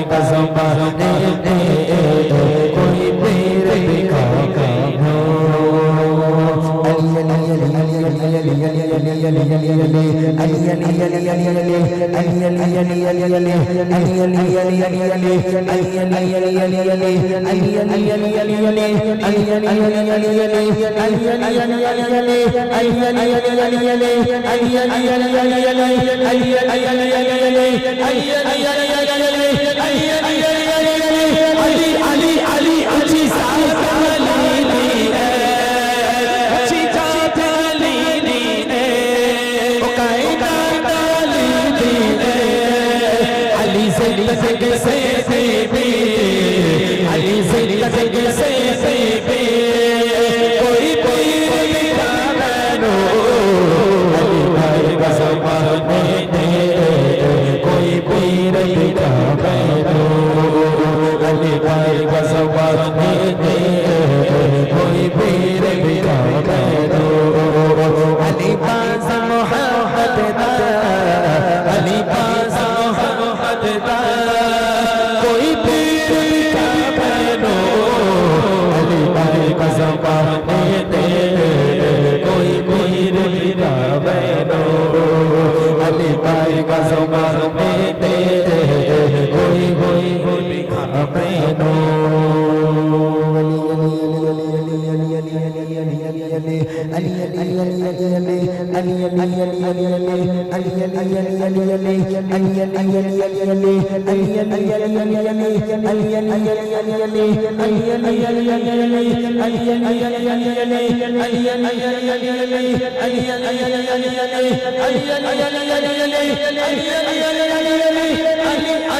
muita zamba, nem അയ്യ അയ്യ सिंग से बेबी अली सिंह सिंग से बेबी कोई कोई दीवानो अली भाई बस मरने दे कोई कोई रही दीवानो अली भाई बस मरने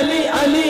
Ali Ali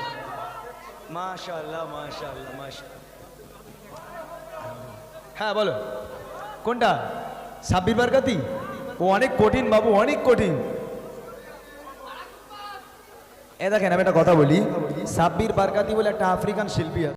মাশাআল্লাহ মাশাআল্লাহ মাশাআল্লাহ। হ্যাঁ বলো। কোনটা? সাব্বির বারকাতি? ও, অনেক কঠিন বাবু, অনেক কঠিন। এ দেখেন, আমি একটা কথা বলি। সাব্বির বারকাতি বলে একটা আফ্রিকান শিল্পী